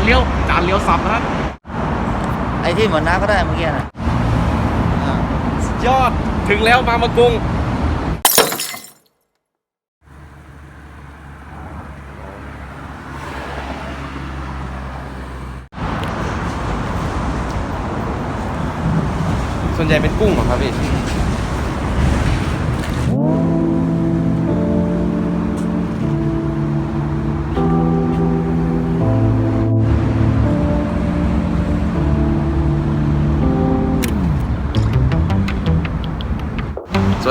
านเลี้ยวจานเลี้ยวสับนะครับไอ้ที่เหมือนน้าก็ได้เมื่อกี้นะอ่าสุดยอดถึงแล้วบางมะกรุงส่วนใหญ่เป็นกุ้งเหรอครับพี่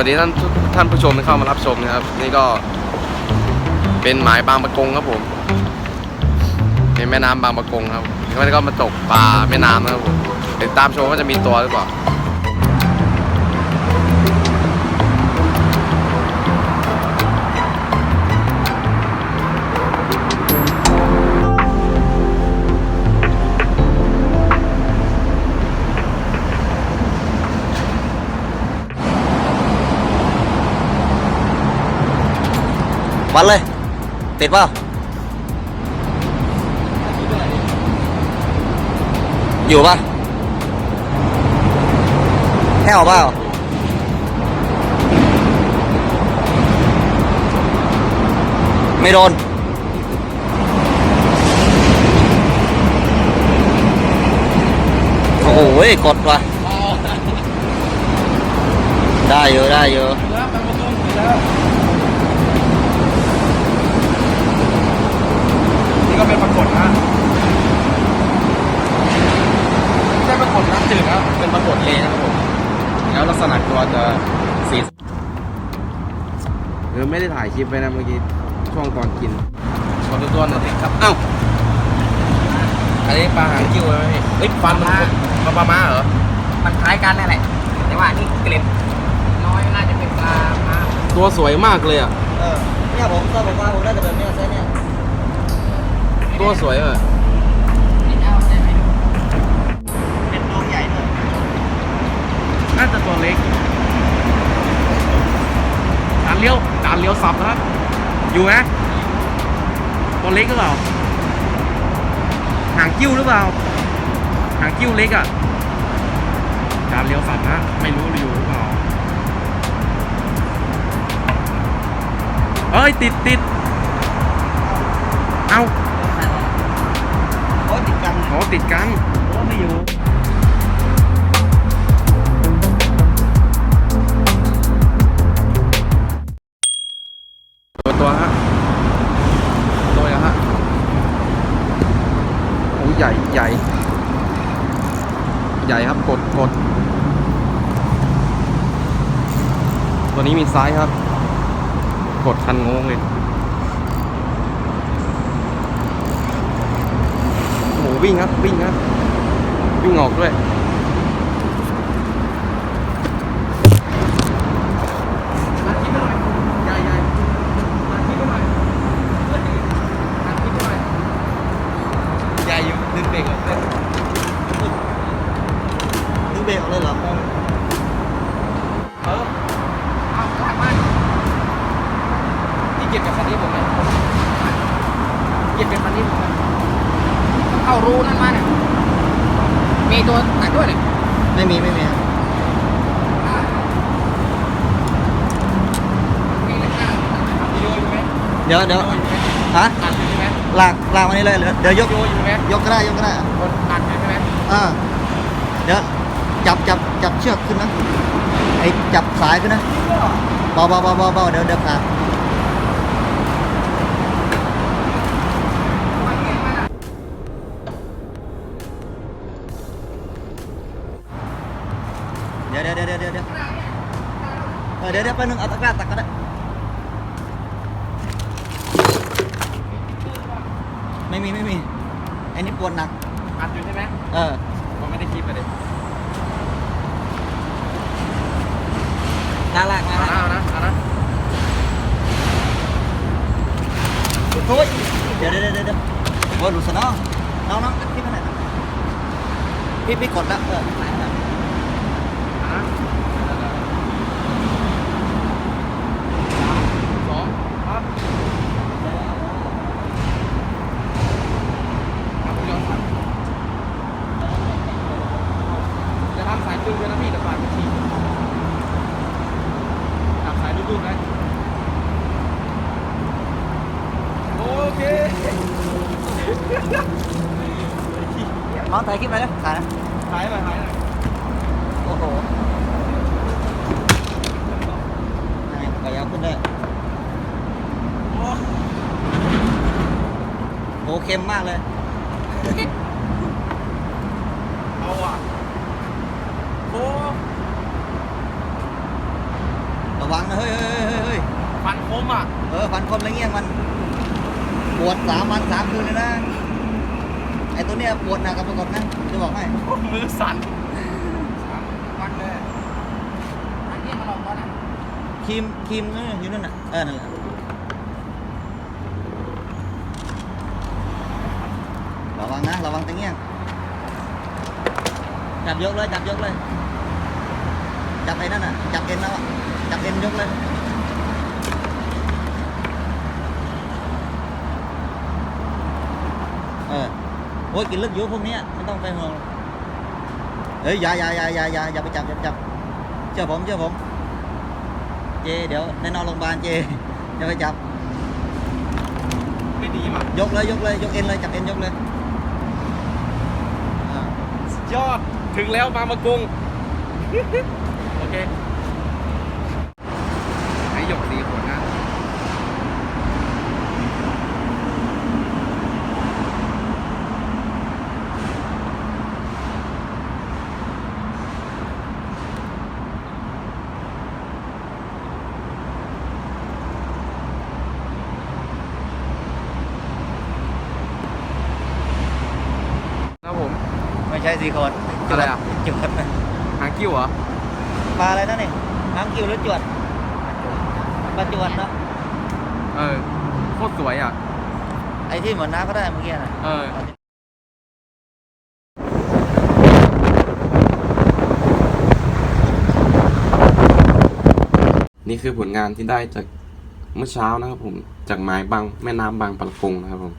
วัสดีท่านท่านผู้ชมที่เข้ามารับชมนะครับ นี่ก็เป็นหมายบางประกงครับผมเป็นแม่น้ำบางประกงครับแล้วก็มาตกปลาแม่น้ำนะครับผมติดตามชมว่าจะมีตัวหรือเปล่า วัดเลย ติดเปล่าอยู่ป่ะแห้วเปล่าไม่โดนโอ้โหกดว่ะได้เยอะได้เยอะ ก็เป็นปรากฏนะไม่ใช่ปรากฏน้ำจืดนะเป็นปรากฏเลนะครับผมแล้วลักษณะตัวจะสีเออไม่ได้ถ่ายคลิปไว้นะเมื่อกี้ช่วงตอนกินขอดูตัวหน่อยสิครับเอ้าอันนี้ปลาหางกิ้วไหมพี่เอ้ยฟันมันปลาปลาม้าเหรอมันคล้ายกันนั่นแหละแต่ว่านี่เกล็ดน้อยน่าจะเป็นปลามาตัวสวยมากเลยอะเออเนี่ยผมก็บอกว่าผมได้แต่แบบเนี้ยไซส์เนี่ย ตัวสวยอะนี่เอาได้ไหมดูเป็นตัวใหญ่เลยน่าจะตัวเล็กจานเลี้ยวจานเลี้ยวสับนะครับ อยู่ไหมตัวเล็กหรือเปล่า หางกิ้วหรือเปล่า หางกิ้วเล็กอะจานเลี้ยวสับนะ ไม่รู้อยู่หรือเปล่า เอ้ยติดติด ยติดกันโอ้ติดกันโอ้ไม่อยู่ตัวตัวฮะตัวอะฮะโอ้ใหญ่ใหญ่ ใหญ่ครับกดกดตัวนี้มีซ้ายครับ กดคันงงเลย โอ้โห วิ่งครับ วิ่งครับ วิ่งออกด้วยใหญ่อยู่ดึงเบรกออกเลยดึงเบรกออกเลยเหรอเออเอาลากมาพี่เก็บกับคันนี้ผมไหมเก็บเป็นคันนี้ผมไหมต้อง เข้ารูนั่นมาเนี่ยมีตัวตักด้วยเนี่ยไม่มีไม่มีมีเลยนะวิดีโออยู่ไหมเดี๋ยวเดี๋ยววิดีโออยู่ไหมฮะอัดอยู่ใช่ไหมลากลากมานี่เลยเดี๋ยวเดี๋ยวยวิกดีโออยู่ไหมยกก็ได้ยกก็ได้กดอัดอยู่ใช่ไหมอ่าเดี๋ยวจับจับจับเชือกขึ้นนะไอ้จับสายขึ้นนะเบาเบาเบาเบาเบาเดี๋ยวเดี๋ยวขาด ไม่มีไม่มีไอ้นี่ปวดหนัก อัดอยู่ใช่ไหมเออ ผมไม่ได้คลิปไปเลยลากลากลากเอาลากนะเอานะเอานะโอ้ยเดี๋ยวเดี๋ยวเดี๋ยวเดี๋ยวโอ้ยหลุดซะน้องน้องน้องพี่ไปไหนนะพี่พี่กดแล้วเออไหนนะ เอานะสองครับเอาไปย้อน น้องถ่ายคลิปอะไรนะถ่ายนะหายหน่อยหายหน่อยโอ้โหนี่ก็ยาวขึ้นได้โหเค็มมากเลย เอาอะโอ้ระวังนะเฮ้ยเฮ้ยเฮ้ยเฮ้ยฟันคมอะ เออฟันคมอะไรเงี้ยมันปวดสามวันสามคืนเลยนะไอ้ตัวเนี้ยปวดหนักกับปรากฏนะจะบอกให้มือสั่นวันเลยอันนี้มาลองก่อนนะครีมครีมนั่นอยู่นั่นน่ะเออนั่นแหละระวังนะระวังตะเงี้ยงจับยกเลยจับยกเลย จับไอ้นั่นน่ะจับเอ็นแล้วอะจับเอ็นยกเลย เออ โอ้ยกินลึกอยู่พวกเนี้ยไม่ต้องไปห่วงหรอกเฮ้ยอย่าอย่าอย่าอย่าอย่าอย่าไปจับอย่าไปจับเชื่อผมเชื่อผม เจเดี๋ยวในนอนโรงพยาบาลเจอย่าไปจับไม่ดีมั้งยกเลยยกเลยยกเอ็นเลยจับเอ็นยกเลยอ่าสุดยอดถึงแล้วบางประกงโอเคให้หยกสีขวดนะ ครับผม ไม่ใช่สี่คนอะไรอะ จวดหางกิ้วเหรอปลาอะไรนั่นนี่หางกิวหรือจวดปลาจวดเนาะเออโคตรสวยอะ ไอ้ที่เหมือนน้าก็ได้เมื่อกี้น่ะ เออ นี่คือผลงานที่ได้จากเมื่อเช้านะครับผมจากหมายบางแม่น้ำบางปะกงนะครับผม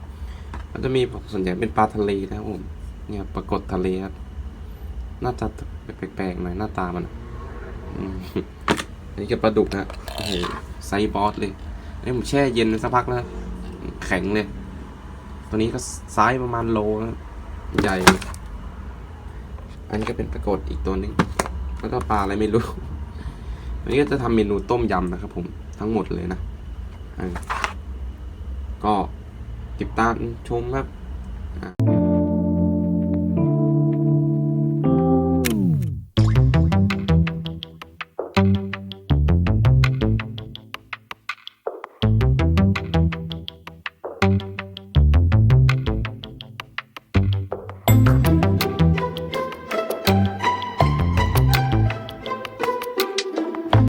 ก็จะมีส่วนใหญ่เป็นปลาทะเลนะครับผม เนี่ยปรากฏทะเลครับน่าจะแปลกๆหน่อยหน้าตามันอันนี้ก็ปลาดุกนะโอ้โหไซบอสเลยอันนี้ผมแช่เย็นสักพักแล้วแข็งเลย ตัวนี้ก็ไซส์ประมาณโลนะใหญ่ อันนี้ก็เป็นปรากฏอีกตัวนึง แล้วก็ปลาอะไรไม่รู้วันนี้ก็จะทำเมนูต้มยำนะครับผมทั้งหมดเลยนะก็ติดตามชมครับ